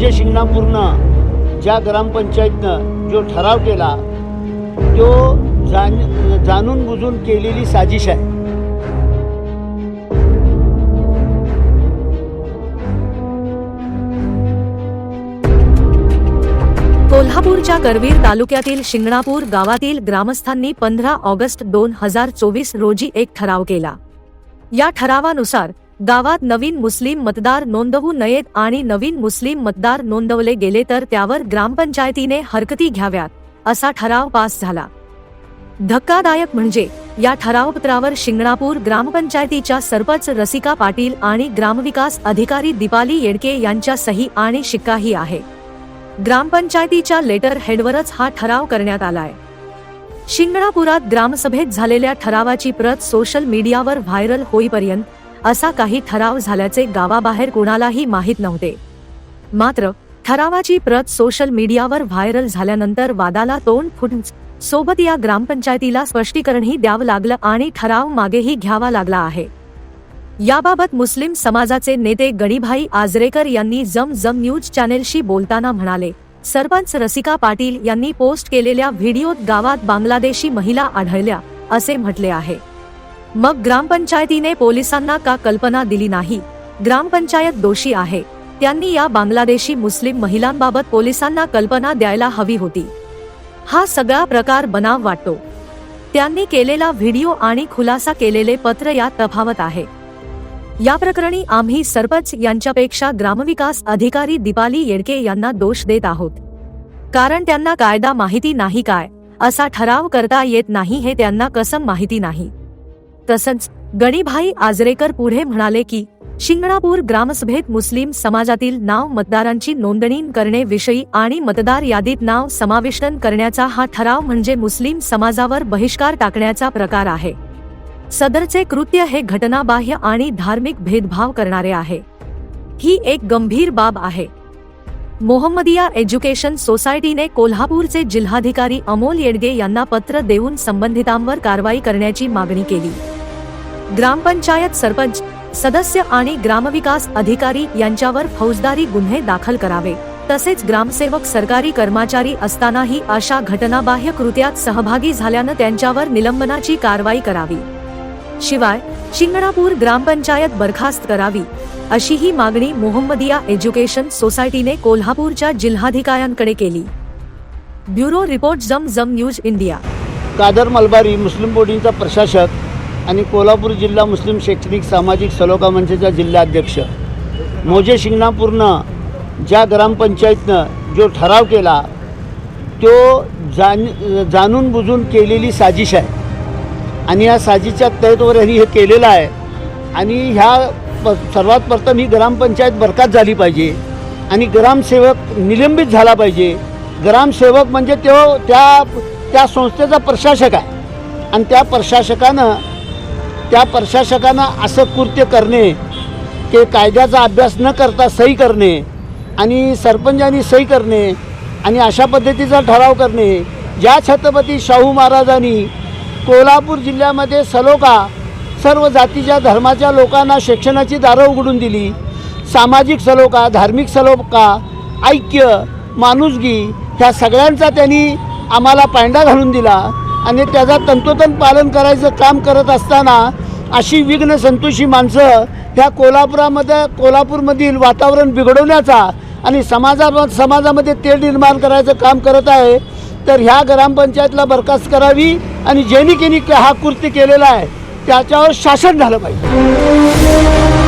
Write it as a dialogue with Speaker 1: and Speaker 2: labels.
Speaker 1: मोजे शिंगणापूरनं ज्या ग्रामपंचायतनं जो ठराव केला तो जाण जाणून बुजून केलेली साजिश आहे.
Speaker 2: कोल्हापूरच्या करवीर तालुक्यातील शिंगणापूर गावातील ग्रामस्थांनी पंधरा ऑगस्ट दोन हजार चोवीस रोजी एक ठराव केला. या ठरावानुसार गावात नवीन मुस्लिम मतदार नोंदवू नयेत आणि नवीन मुस्लिम मतदार नोंदवले गेले तर त्यावर ग्रामपंचायतीने हरकती घ्याव्यात असा ठराव पास झाला. धक्कादायक म्हणजे या ठरावपत्रावर शिंगणापूर ग्रामपंचायतीच्या सरपंच रसिका पाटील आणि ग्रामविकास अधिकारी दीपाली येडके यांच्या सही आणि शिक्काही आहे. ग्रामपंचायतीच्या लेटर हेडवरच हा ठराव करण्यात आलाय. शिंगणापुरात ग्रामसभेत झालेल्या ठरावाची प्रत सोशल मीडियावर व्हायरल होईपर्यंत असा काही ठराव झाल्याचे गावाबाहेर कोणालाही माहीत नव्हते. मात्र ठरावाची प्रत सोशल मीडियावर व्हायरल झाल्यानंतर वादाला तोंड फुटून सोबत या ग्रामपंचायतीला स्पष्टीकरणही द्यावं लागलं आणि ठराव मागेही घ्यावा लागला आहे. याबाबत मुस्लिम समाजाचे नेते गणीभाई आजरेकर यांनी जम जम न्यूज चॅनेलशी बोलताना म्हणाले सरपंच रसिका पाटील यांनी पोस्ट केलेल्या व्हिडिओत गावात बांगलादेशी महिला आढळल्या असे म्हटले आहे. मग ग्रामपंचायतीने पोलिसांना का कल्पना दिली नाही? ग्रामपंचायत दोषी आहे. त्यांनी या बांगलादेशी मुस्लिम महिलांबाबत पोलिसांना कल्पना द्यायला हवी होती. हा सगळा प्रकार बनाव वाटतो. त्यांनी केलेला व्हिडिओ आणि खुलासा केलेले पत्र यात तफावत आहे. या प्रकरणी आम्ही सरपंच यांच्यापेक्षा ग्रामविकास अधिकारी दीपाली येडके यांना दोष देत आहोत. कारण त्यांना कायदा माहिती नाही काय? असा ठराव करता येत नाही हे त्यांना कसम माहिती नाही? तसंच गणीभाई आजरेकर पुढे म्हणाले की शिंगणापूर ग्रामसभेत मुस्लिम समाजातील नाव मतदारांची नोंदणी करणे विषयी आणि मतदार यादीत नाव समाविष्ट करण्याचा हा ठराव म्हणजे मुस्लिम समाजावर बहिष्कार टाकण्याचा प्रकार आहे. सदरचे कृत्य हे घटनाबाह्य आणि धार्मिक भेदभाव करणारे आहे. ही एक गंभीर बाब आहे. मोहम्मदिया एज्युकेशन सोसायटीने कोल्हापूरचे जिल्हाधिकारी अमोल येडगे यांना पत्र देऊन संबंधितांवर कारवाई करण्याची मागणी केली. ग्रामपंचायत सरपंच सदस्य आणि ग्रामविकास अधिकारी यांच्यावर फौजदारी गुन्हे दाखल करावे. तसेच ग्रामसेवक सरकारी कर्मचारी असतानाही अशा घटनाबाह्य कृत्यात सहभागी झाल्यानं त्यांच्यावर निलंबनाची कारवाई करावी. शिवाय शिंगणापूर ग्रामपंचायत बरखास्त करावी. अशी ही मागणी मोहम्मदिया एज्युकेशन सोसायटीने कोल्हापूरच्या जिल्हाधिकाऱ्यांकडे केली. ब्युरो रिपोर्ट जम जम न्यूज इंडिया.
Speaker 1: कादर मलबारी मुस्लिम बोर्डिंगचा प्रशासक आणि कोल्हापूर जिल्हा मुस्लिम शैक्षणिक सामाजिक सलोखा मंचाचा जिल्हाध्यक्ष मोजे शिंगणापूरनं ज्या ग्रामपंचायतनं जो ठराव केला तो जाण जाणून बुजून केलेली साजिश आहे. आणि या साजिशच्या तहतवर हे केलेलं आहे. आणि ह्या प सर्वात प्रथम ही ग्रामपंचायत बरखास्त झाली पाहिजे. आणि ग्रामसेवक निलंबित झाला पाहिजे. ग्रामसेवक म्हणजे तो त्या त्या संस्थेचा प्रशासक आहे. आणि त्या प्रशासकानं त्या प्रशासकानं असं कृत्य करणे ते कायद्याचा अभ्यास न करता सही करणे आणि सरपंचांनी सही करणे आणि अशा पद्धतीचा ठराव करणे. ज्या छत्रपती शाहू महाराजांनी कोल्हापूर जिल्ह्यामध्ये सलोखा सर्व जातीच्या धर्माच्या लोकांना शिक्षणाची दारं उघडून दिली. सामाजिक सलोखा धार्मिक सलोखा ऐक्य माणुसगी ह्या सगळ्यांचा त्यांनी आम्हाला पांडा घालून दिला आणि त्याचा तंतोतंत पालन करायचं काम करत असताना अशी विघ्न संतोषी माणसं ह्या कोल्हापुरामध्ये कोल्हापूरमधील वातावरण बिघडवण्याचा आणि समाजा समाजामध्ये तेढ निर्माण करायचं काम करत आहे तर ह्या ग्रामपंचायतला बरखास्त करावी आणि ज्यांनी केनी हा कृत्य केलेला आहे. त्याच्यावर शासन झालं पाहिजे.